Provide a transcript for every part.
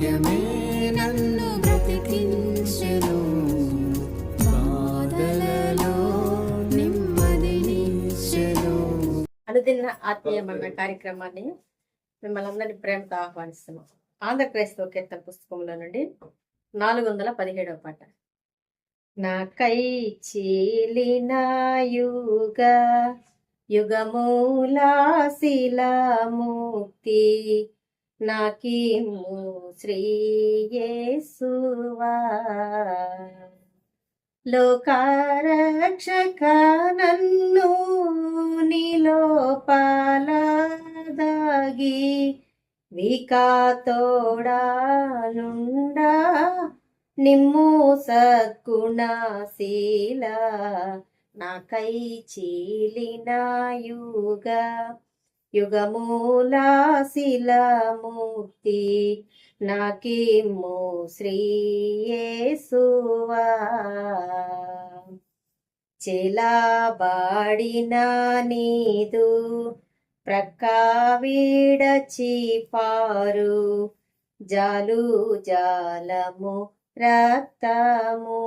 వాక్యమే నన్ను బ్రతికించెను. బాధలలో నెమ్మదినిచ్చెను అనుదిన ఆత్మీయమన్న కార్యక్రమాన్ని మిమ్మల్ని అందరినీ ప్రేమతో ఆహ్వానిస్తున్నాం. ఆంధ్ర క్రైస్తవ కీర్తన పుస్తకంలో నుండి నాలుగు వందల పదిహేడవ పాట. నాకై చీలిన యుగ యుగమూలా శిలాముక్తి నాకేము శ్రీయేసువా లోకారక్షక నన్ను నిలోపాలదాగి వికాతోడానుండా నిమ్ము సద్గుణశీల నాకై చీలినాయుగా. యుగమూలాశిలమూర్తి యుగమూలా నాకిమ్ము శ్రీయేసువా చెలాబాడిన నీదు ప్రక్క పారు జాలు జాలము రక్తము.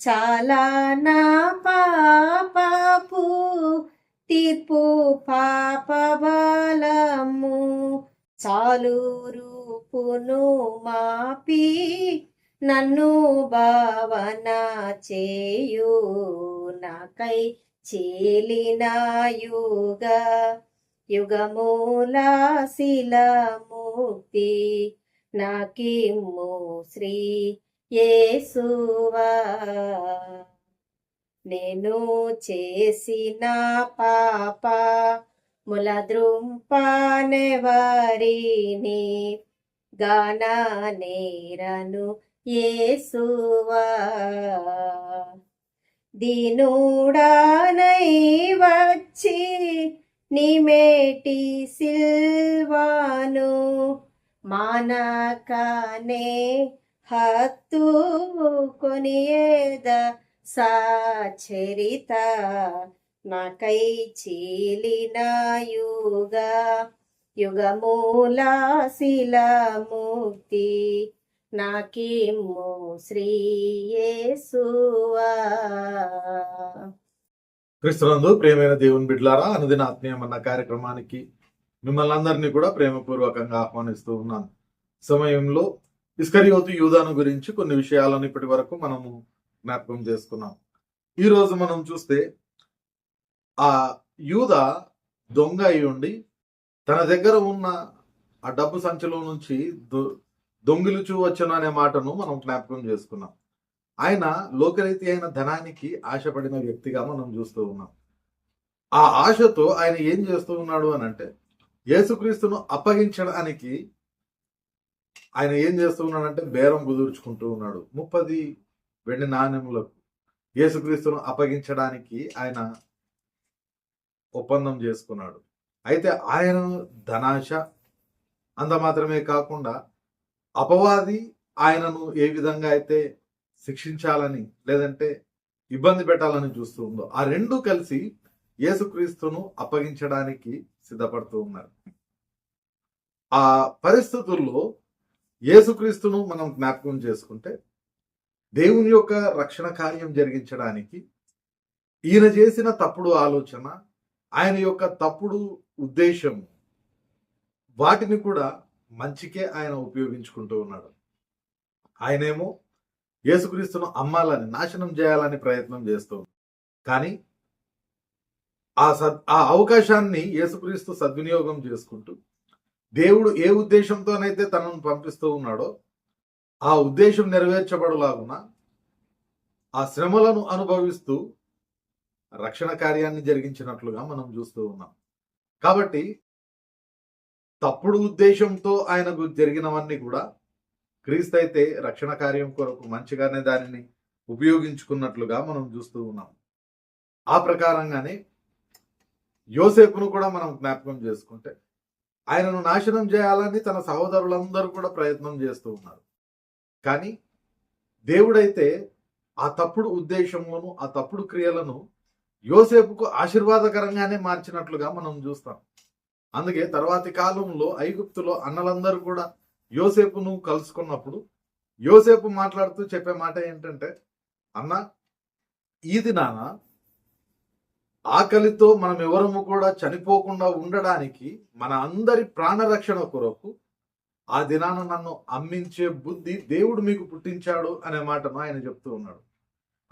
చాలా నా పాపపు తీర్పు పాప బలము చాలు రూపును మాపి నన్ను భావన చేయు నాకై చీలిన యుగ యుగమూల శిలముక్తి నాకిమ్ము శ్రీ యేసువా. నేను చేసిన పాప ముల ద్రుంపనెవరిని గాన నేరను ఏసువా దీనుడానై వచ్చి నిమేటి సిల్వాను మానకనే హత్తు కొనియేద సాచరిత నాకై చీలినాయుగా యుగ యుగమూల శిలముక్తి నాకిమ్ము శ్రీయేసువా క్రిస్తునందు ప్రేమైన దేవుని బిడ్లారా అనుదిన ఆత్మీయం అన్న కార్యక్రమానికి మిమ్మల్ని అందరినీ కూడా ప్రేమపూర్వకంగా ఆహ్వానిస్తూ ఉన్నాను. సమయంలో ఇస్కరియోతు యూదాను గురించి కొన్ని విషయాలను ఇప్పటి వరకు మనము జ్ఞాపకం చేసుకున్నాం. ఈ రోజు మనం చూస్తే ఆ యూద దొంగ అయి ఉండి తన దగ్గర ఉన్న ఆ డబ్బు సంచిలో నుంచి దొ- వచ్చను అనే మాటను మనం జ్ఞాపకం చేసుకున్నాం. ఆయన లోకరీతి అయిన ధనానికి ఆశపడిన వ్యక్తిగా మనం చూస్తూ ఉన్నాం. ఆ ఆశతో ఆయన ఏం చేస్తూ ఉన్నాడు అని అంటే యేసుక్రీస్తును అప్పగించడానికి ఆయన ఏం చేస్తూ ఉన్నాడంటే బేరం కుదుర్చుకుంటూ ఉన్నాడు. ముప్పది వెండి నాణ్యములకు యేసుక్రీస్తును అప్పగించడానికి ఆయన ఒప్పందం చేసుకున్నాడు. అయితే ఆయన ధనాశ అంత మాత్రమే కాకుండా అపవాది ఆయనను ఏ విధంగా అయితే శిక్షించాలని లేదంటే ఇబ్బంది పెట్టాలని చూస్తూ ఉందో ఆ రెండు కలిసి యేసుక్రీస్తును అప్పగించడానికి సిద్ధపడుతూ ఉన్నారు. ఆ పరిస్థితుల్లో యేసుక్రీస్తును మనం జ్ఞాపకం చేసుకుంటే దేవుని యొక్క రక్షణ కార్యం జరిగించడానికి ఈయన చేసిన తప్పుడు ఆలోచన ఆయన యొక్క తప్పుడు ఉద్దేశం వాటిని కూడా మంచికే ఆయన ఉపయోగించుకుంటూ ఉన్నాడు. ఆయనేమో యేసుక్రీస్తును అమ్మాలని నాశనం చేయాలని ప్రయత్నం చేస్తూ కానీ ఆ సద్ ఆ అవకాశాన్ని యేసుక్రీస్తు సద్వినియోగం చేసుకుంటూ దేవుడు ఏ ఉద్దేశంతోనైతే తనను పంపిస్తూ ఉన్నాడో ఆ ఉద్దేశం నెరవేర్చబడులాగున ఆ శ్రమలను అనుభవిస్తూ రక్షణ కార్యాన్ని జరిగించినట్లుగా మనం చూస్తూ ఉన్నాం. కాబట్టి తప్పుడు ఉద్దేశంతో ఆయనకు జరిగినవన్నీ కూడా క్రీస్తు అయితే రక్షణ కార్యం కొరకు మంచిగానే దానిని ఉపయోగించుకున్నట్లుగా మనం చూస్తూ ఉన్నాం. ఆ ప్రకారంగానే యోసేపును కూడా మనం జ్ఞాపకం చేసుకుంటే ఆయనను నాశనం చేయాలని తన సహోదరులందరూ కూడా ప్రయత్నం చేస్తూ ఉన్నారు. కానీ దేవుడైతే ఆ తప్పుడు ఉద్దేశములను ఆ తప్పుడు క్రియలను యోసేపుకు ఆశీర్వాదకరంగానే మార్చినట్లుగా మనం చూస్తాం. అందుకే తర్వాతి కాలంలో ఐగుప్తులో అన్నలందరూ కూడా యోసేపును కలుసుకున్నప్పుడు యోసేపు మాట్లాడుతూ చెప్పే మాట ఏంటంటే అన్న ఇది నాన్న ఆకలితో మనం ఎవరము కూడా చనిపోకుండా ఉండడానికి మన అందరి ప్రాణరక్షణ కొరకు ఆ దినాన నన్ను అమ్మించే బుద్ధి దేవుడు మీకు పుట్టించాడు అనే మాటను ఆయన చెప్తూ ఉన్నాడు.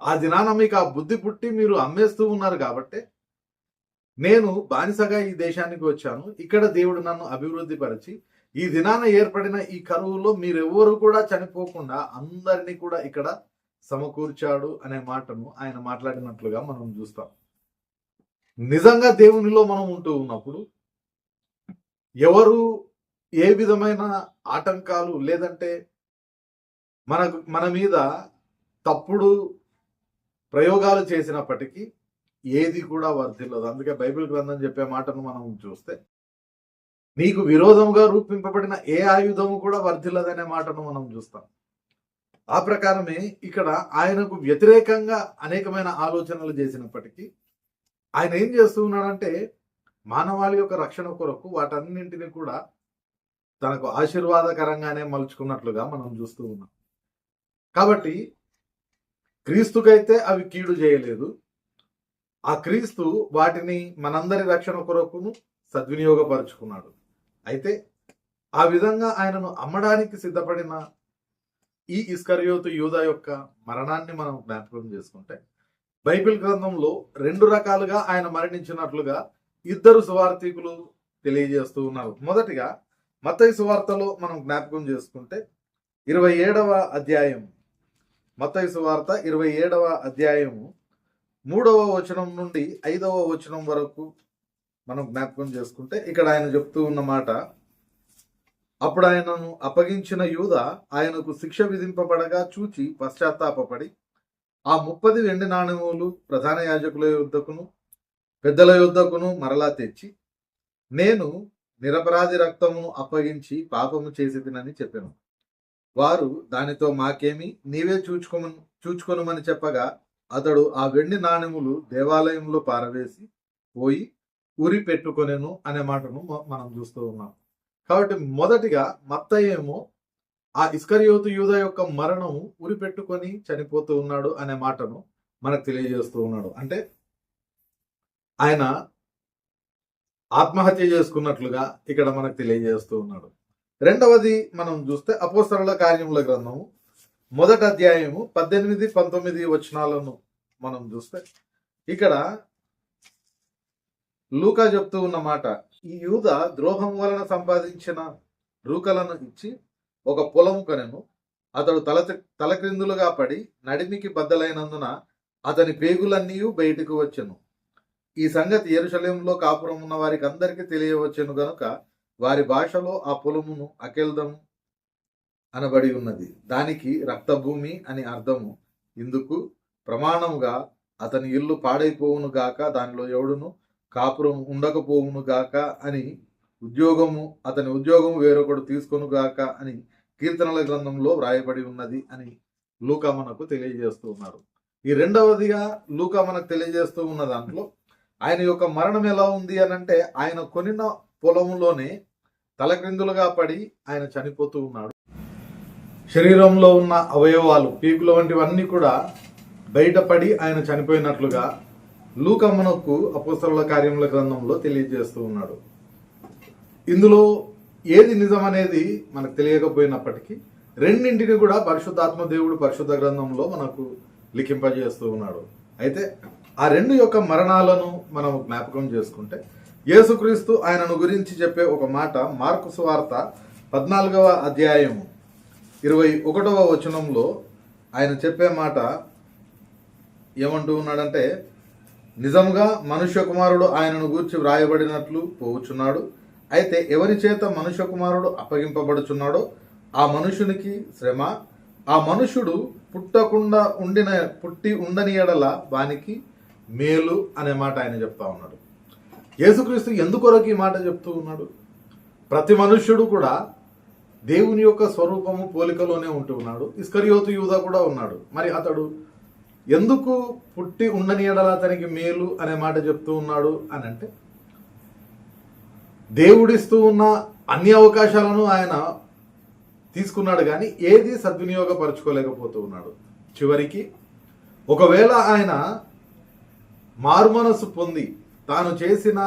ఆ దినాన మీకు ఆ బుద్ధి పుట్టి మీరు అమ్మేస్తూ ఉన్నారు కాబట్టి నేను బానిసగా ఈ దేశానికి వచ్చాను. ఇక్కడ దేవుడు నన్ను అభివృద్ధి పరిచి ఈ దినాన ఏర్పడిన ఈ కరువులో మీరెవ్వరు కూడా చనిపోకుండా అందరినీ కూడా ఇక్కడ సమకూర్చాడు అనే మాటను ఆయన మాట్లాడినట్లుగా మనం చూస్తాం. నిజంగా దేవునిలో మనం ఉంటూ ఉన్నప్పుడు ఎవరు ఏ విధమైన ఆటంకాలు లేదంటే మనకు మన మీద తప్పుడు ప్రయోగాలు చేసినప్పటికీ ఏది కూడా వర్ధిల్లదు. అందుకే బైబిల్ గ్రంథం చెప్పే మాటను మనం చూస్తే నీకు విరోధంగా రూపింపబడిన ఏ ఆయుధము కూడా వర్ధిల్లదనే మాటను మనం చూస్తాం. ఆ ప్రకారమే ఇక్కడ ఆయనకు వ్యతిరేకంగా అనేకమైన ఆలోచనలు చేసినప్పటికీ ఆయన ఏం చేస్తూ ఉన్నాడంటే మానవాళి యొక్క రక్షణ కొరకు వాటన్నింటిని కూడా తనకు ఆశీర్వాదకరంగానే మలుచుకున్నట్లుగా మనం చూస్తూ ఉన్నాం. కాబట్టి క్రీస్తుకైతే అవి కీడు చేయలేదు. ఆ క్రీస్తు వాటిని మనందరి రక్షణ కొరకును సద్వినియోగపరుచుకున్నాడు. అయితే ఆ విధంగా ఆయనను అమ్మడానికి సిద్ధపడిన ఈ ఇస్కరియోతు యూద యొక్క మరణాన్ని మనం జ్ఞాపకం చేసుకుంటే బైబిల్ గ్రంథంలో రెండు రకాలుగా ఆయన మరణించినట్లుగా ఇద్దరు సువార్థికులు తెలియజేస్తూ ఉన్నారు. మొదటిగా మత్తయి సువార్తలో మనం జ్ఞాపకం చేసుకుంటే ఇరవై ఏడవ అధ్యాయం. మత్తయి సువార్త ఇరవై ఏడవ అధ్యాయము మూడవ వచనం నుండి ఐదవ వచనం వరకు మనం జ్ఞాపకం చేసుకుంటే ఇక్కడ ఆయన చెప్తూ ఉన్న మాట అప్పుడు ఆయనను అప్పగించిన యూద ఆయనకు శిక్ష విధింపబడగా చూచి పశ్చాత్తాపపడి ఆ ముప్పది వెండి నాణ్యములు ప్రధాన యాజకుల యుద్ధకును పెద్దల యుద్ధకును మరలా తెచ్చి నేను నిరపరాధి రక్తమును అప్పగించి పాపము చేసిదినని చెప్పాను. వారు దానితో మాకేమి నీవే చూచుకోమని చూచుకొనుమని చెప్పగా అతడు ఆ వెండి నాణెములు దేవాలయంలో పారవేసి పోయి ఉరి పెట్టుకొనెను అనే మాటను మనం చూస్తూ ఉన్నాం. కాబట్టి మొదటిగా మత్తయేమో ఆ ఇస్కరియోతు యూద యొక్క మరణం ఉరి పెట్టుకొని చనిపోతూ ఉన్నాడు అనే మాటను మనకు తెలియజేస్తూ ఉన్నాడు. అంటే ఆయన ఆత్మహత్య చేసుకున్నట్లుగా ఇక్కడ మనకు తెలియజేస్తూ ఉన్నాడు. రెండవది మనం చూస్తే అపోస్తరుల కార్యముల గ్రంథము. మొదటి అధ్యాయము పద్దెనిమిది పంతొమ్మిది వచనాలను మనం చూస్తే ఇక్కడ లూకా చెప్తూ ఉన్న మాట ఈ యూద ద్రోహం వలన సంపాదించిన రూకలను ఇచ్చి ఒక పొలము కొనెను. అతడు తల తలక్రిందులుగా పడి నడిమికి బద్దలైనందున అతని పేగులన్నీ బయటకు వచ్చెను. ఈ సంగతి ఎరుశలేంలో కాపురం ఉన్న వారికి అందరికీ తెలియవచ్చును గనుక వారి భాషలో ఆ పొలమును అకెల్దం అనబడి ఉన్నది. దానికి రక్తభూమి అని అర్థము. ఇందుకు ప్రమాణముగా అతని ఇల్లు పాడైపోవును గాక దానిలో ఎవడును కాపురం ఉండకపోవును గాక అని ఉద్యోగము అతని ఉద్యోగం వేరొకడు తీసుకొను గాక అని కీర్తనల గ్రంథంలో వ్రాయబడి ఉన్నది అని లూకా మనకు తెలియజేస్తూ ఉన్నారు. ఈ రెండవదిగా లూకా మనకు తెలియజేస్తూ ఉన్న దాంట్లో ఆయన యొక్క మరణం ఎలా ఉంది అని అంటే ఆయన కొనిన పొలంలోనే తలక్రిందులుగా పడి ఆయన చనిపోతూ ఉన్నాడు. శరీరంలో ఉన్న అవయవాలు పీకులు వంటివన్నీ కూడా బయటపడి ఆయన చనిపోయినట్లుగా లూకమ్మనకు మనకు కార్యముల గ్రంథంలో తెలియజేస్తూ ఉన్నాడు. ఇందులో ఏది నిజం అనేది మనకు తెలియకపోయినప్పటికీ రెండింటిని కూడా పరిశుద్ధాత్మ దేవుడు పరిశుద్ధ గ్రంథంలో మనకు లిఖింపజేస్తూ ఉన్నాడు. అయితే ఆ రెండు యొక్క మరణాలను మనం జ్ఞాపకం చేసుకుంటే యేసుక్రీస్తు ఆయనను గురించి చెప్పే ఒక మాట మార్కు సువార్త పద్నాలుగవ అధ్యాయము ఇరవై ఒకటవ వచనంలో ఆయన చెప్పే మాట ఏమంటూ ఉన్నాడంటే నిజముగా మనుష్య కుమారుడు ఆయనను గూర్చి వ్రాయబడినట్లు పోవుచున్నాడు. అయితే ఎవరి చేత మనుష్య కుమారుడు అప్పగింపబడుచున్నాడో ఆ మనుషునికి శ్రమ. ఆ మనుషుడు పుట్టకుండా ఉండిన పుట్టి ఉండని ఎడల వానికి మేలు అనే మాట ఆయన చెప్తా ఉన్నాడు. యేసుక్రీస్తు ఎందుకొరకు ఈ మాట చెప్తూ ఉన్నాడు? ప్రతి మనుష్యుడు కూడా దేవుని యొక్క స్వరూపము పోలికలోనే ఉంటూ ఉన్నాడు. ఇస్కరియోతు యూధ కూడా ఉన్నాడు. మరి అతడు ఎందుకు పుట్టి ఉండని ఎడల అతనికి మేలు అనే మాట చెప్తూ ఉన్నాడు అని అంటే దేవుడిస్తూ ఉన్న అన్ని అవకాశాలను ఆయన తీసుకున్నాడు కానీ ఏది సద్వినియోగపరచుకోలేకపోతూ ఉన్నాడు. చివరికి ఒకవేళ ఆయన మారుమనస్సు పొంది తాను చేసిన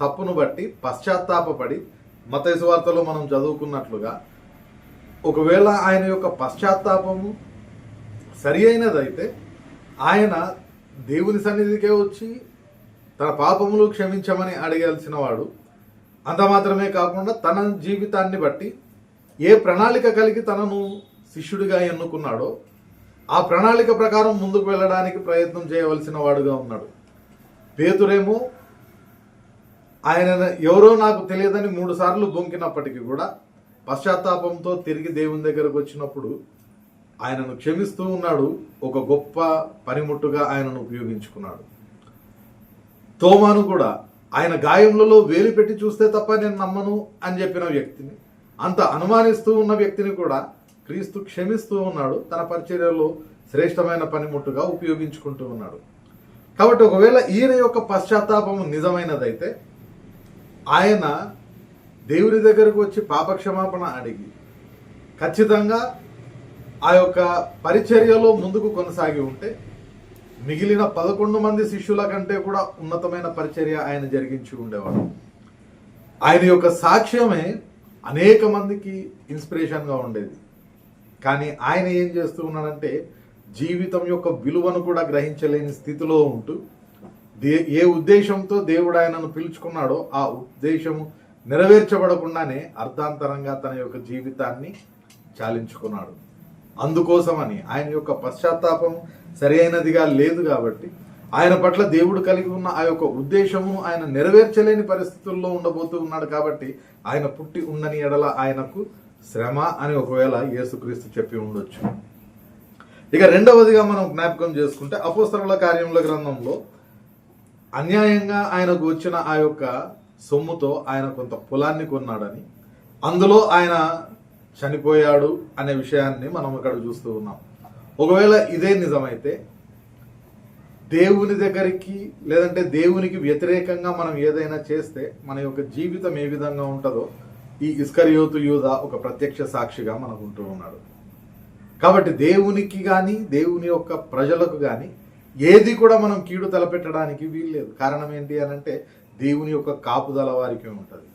తప్పును బట్టి పశ్చాత్తాపపడి మతైసు వార్తలో మనం చదువుకున్నట్లుగా ఒకవేళ ఆయన యొక్క పశ్చాత్తాపము సరి అయినదైతే ఆయన దేవుని సన్నిధికే వచ్చి తన పాపములు క్షమించమని అడగాల్సిన వాడు. అంత మాత్రమే కాకుండా తన జీవితాన్ని బట్టి ఏ ప్రణాళిక కలిగి తనను శిష్యుడిగా ఎన్నుకున్నాడో ఆ ప్రణాళిక ప్రకారం ముందుకు వెళ్ళడానికి ప్రయత్నం చేయవలసిన వాడుగా ఉన్నాడు. పేతురేమో ఆయన ఎవరో నాకు తెలియదని మూడు సార్లు బొంకినప్పటికీ కూడా పశ్చాత్తాపంతో తిరిగి దేవుని దగ్గరకు వచ్చినప్పుడు ఆయనను క్షమిస్తూ ఉన్నాడు ఒక గొప్ప పనిముట్టుగా ఆయనను ఉపయోగించుకున్నాడు. తోమాను కూడా ఆయన గాయములలో వేలు పెట్టి చూస్తే తప్ప నేను నమ్మను అని చెప్పిన వ్యక్తిని అంత అనుమానిస్తూ ఉన్న వ్యక్తిని కూడా క్రీస్తు క్షమిస్తూ ఉన్నాడు తన పరిచర్యలో శ్రేష్టమైన పనిముట్టుగా ఉపయోగించుకుంటూ ఉన్నాడు. కాబట్టి ఒకవేళ ఈయన యొక్క పశ్చాత్తాపము నిజమైనదైతే ఆయన దేవుడి దగ్గరకు వచ్చి పాపక్షమాపణ అడిగి ఖచ్చితంగా ఆ యొక్క పరిచర్యలో ముందుకు కొనసాగి ఉంటే మిగిలిన పదకొండు మంది శిష్యుల కంటే కూడా ఉన్నతమైన పరిచర్య ఆయన జరిగించి ఉండేవాడు. ఆయన యొక్క సాక్ష్యమే అనేక మందికి ఇన్స్పిరేషన్గా ఉండేది. కానీ ఆయన ఏం చేస్తూ ఉన్నాడంటే జీవితం యొక్క విలువను కూడా గ్రహించలేని స్థితిలో ఉంటూ దే ఏ ఉద్దేశంతో దేవుడు ఆయనను పిలుచుకున్నాడో ఆ ఉద్దేశము నెరవేర్చబడకుండానే అర్ధాంతరంగా తన యొక్క జీవితాన్ని చాలించుకున్నాడు. అందుకోసమని ఆయన యొక్క పశ్చాత్తాపం సరైనదిగా లేదు కాబట్టి ఆయన పట్ల దేవుడు కలిగి ఉన్న ఆ యొక్క ఉద్దేశము ఆయన నెరవేర్చలేని పరిస్థితుల్లో ఉండబోతూ ఉన్నాడు కాబట్టి ఆయన పుట్టి ఉండని ఎడల ఆయనకు శ్రమ అని ఒకవేళ యేసుక్రీస్తు చెప్పి ఉండొచ్చు. ఇక రెండవదిగా మనం జ్ఞాపకం చేసుకుంటే అపోస్తరుల కార్యముల గ్రంథంలో అన్యాయంగా ఆయనకు వచ్చిన ఆ యొక్క సొమ్ముతో ఆయన కొంత పొలాన్ని కొన్నాడని అందులో ఆయన చనిపోయాడు అనే విషయాన్ని మనం ఇక్కడ చూస్తూ ఉన్నాం. ఒకవేళ ఇదే నిజమైతే దేవుని దగ్గరికి లేదంటే దేవునికి వ్యతిరేకంగా మనం ఏదైనా చేస్తే మన యొక్క జీవితం ఏ విధంగా ఉంటుందో ఈ ఇస్కరియోతు యూద ఒక ప్రత్యక్ష సాక్షిగా మనకు ఉంటూ ఉన్నాడు. కాబట్టి దేవునికి కానీ దేవుని యొక్క ప్రజలకు కానీ ఏది కూడా మనం కీడు తలపెట్టడానికి వీల్లేదు. కారణం ఏంటి అని అంటే దేవుని యొక్క కాపుదల వారికి ఉంటుంది.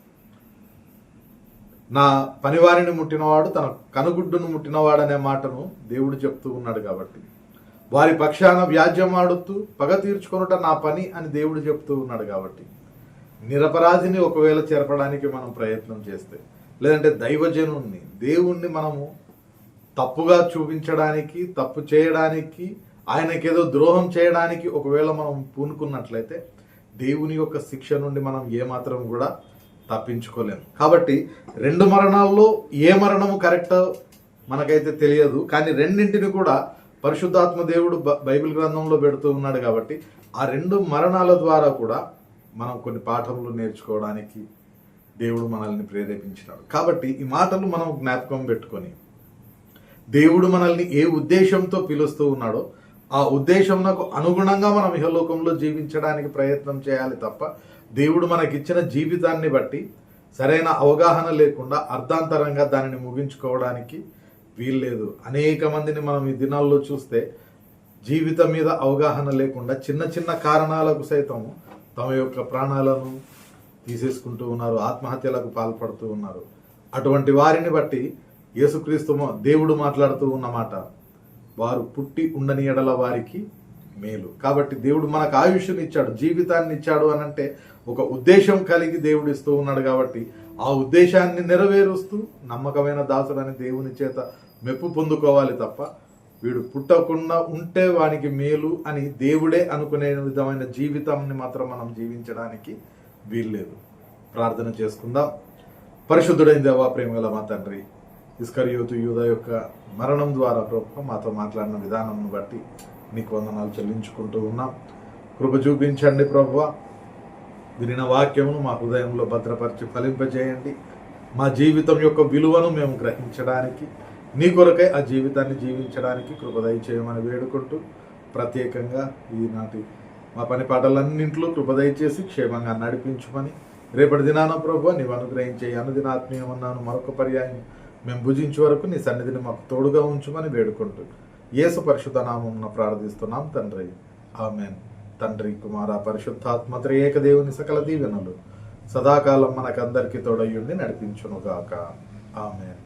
నా పనివారిని ముట్టినవాడు తన కనుగుడ్డును ముట్టినవాడనే మాటను దేవుడు చెప్తూ ఉన్నాడు కాబట్టి. వారి పక్షాన వ్యాజ్యం ఆడుతూ పగ తీర్చుకొనుట నా పని అని దేవుడు చెప్తూ ఉన్నాడు కాబట్టి. నిరపరాధిని ఒకవేళ చేరపడానికి మనం ప్రయత్నం చేస్తే లేదంటే దైవజనుణ్ణి దేవుణ్ణి మనము తప్పుగా చూపించడానికి తప్పు చేయడానికి ఆయనకేదో ద్రోహం చేయడానికి ఒకవేళ మనం పూనుకున్నట్లయితే దేవుని యొక్క శిక్ష నుండి మనం ఏమాత్రం కూడా తప్పించుకోలేము కాబట్టి రెండు మరణాల్లో ఏ మరణము కరెక్ట్ మనకైతే తెలియదు. కానీ రెండింటిని కూడా పరిశుద్ధాత్మ దేవుడు బైబిల్ గ్రంథంలో పెడుతూ ఉన్నాడు కాబట్టి ఆ రెండు మరణాల ద్వారా కూడా మనం కొన్ని పాఠములు నేర్చుకోవడానికి దేవుడు మనల్ని ప్రేరేపించినాడు. కాబట్టి ఈ మాటలు మనం జ్ఞాపకం పెట్టుకొని దేవుడు మనల్ని ఏ ఉద్దేశంతో పిలుస్తూ ఉన్నాడో ఆ ఉద్దేశంకు అనుగుణంగా మనం ఇహలోకంలో జీవించడానికి ప్రయత్నం చేయాలి తప్ప దేవుడు మనకిచ్చిన జీవితాన్ని బట్టి సరైన అవగాహన లేకుండా అర్ధాంతరంగా దానిని ముగించుకోవడానికి వీల్లేదు. అనేక మందిని మనం ఈ దినాల్లో చూస్తే జీవితం మీద అవగాహన లేకుండా చిన్న చిన్న కారణాలకు సైతం తమ యొక్క ప్రాణాలను తీసేసుకుంటూ ఉన్నారు ఆత్మహత్యలకు పాల్పడుతూ ఉన్నారు. అటువంటి వారిని బట్టి యేసుక్రీస్తు దేవుడు మాట్లాడుతూ ఉన్నమాట వారు పుట్టి ఉండని ఎడల వారికి మేలు. కాబట్టి దేవుడు మనకు ఆయుష్ని ఇచ్చాడు జీవితాన్ని ఇచ్చాడు అని అంటే ఒక ఉద్దేశం కలిగి దేవుడు ఇస్తూ ఉన్నాడు కాబట్టి ఆ ఉద్దేశాన్ని నెరవేరుస్తూ నమ్మకమైన దాసుడని దేవుని చేత మెప్పు పొందుకోవాలి తప్ప వీడు పుట్టకుండా ఉంటే వానికి మేలు అని దేవుడే అనుకునే విధమైన జీవితాన్ని మాత్రం మనం జీవించడానికి వీల్లేదు. ప్రార్థన చేసుకుందాం. పరిశుద్ధుడైన దేవా ప్రేమగల మా తండ్రి ఇస్కరియోతు యూద యొక్క మరణం ద్వారా ప్రభు మాతో మాట్లాడిన విధానంను బట్టి నీకు వందనాలు చెల్లించుకుంటూ ఉన్నాం. కృప చూపించండి ప్రభు వినిన వాక్యమును మా హృదయంలో భద్రపరిచి ఫలింపజేయండి. మా జీవితం యొక్క విలువను మేము గ్రహించడానికి నీ కొరకై ఆ జీవితాన్ని జీవించడానికి కృపదయ చేయమని వేడుకుంటూ ప్రత్యేకంగా ఈనాటి మా పని పాటలన్నింటిలో కృపదయ చేసి క్షేమంగా నడిపించమని రేపటి దినాన ప్రభు నీవు అనుగ్రహించే అనుదినాత్మీయమన్నాను మరొక పర్యాయం మేము భుజించే వరకు నీ సన్నిధిని మాకు తోడుగా ఉంచుమని వేడుకుంటూ యేసు పరిశుద్ధ నామం ప్రార్థిస్తున్నాం తండ్రి. ఆమెన్. తండ్రి కుమార పరిశుద్ధాత్మ త్రియేక దేవుని సకల దీవెనలు సదాకాలం మనకందరికీ తోడయ్యుండి నడిపించునుగాక. ఆమెన్.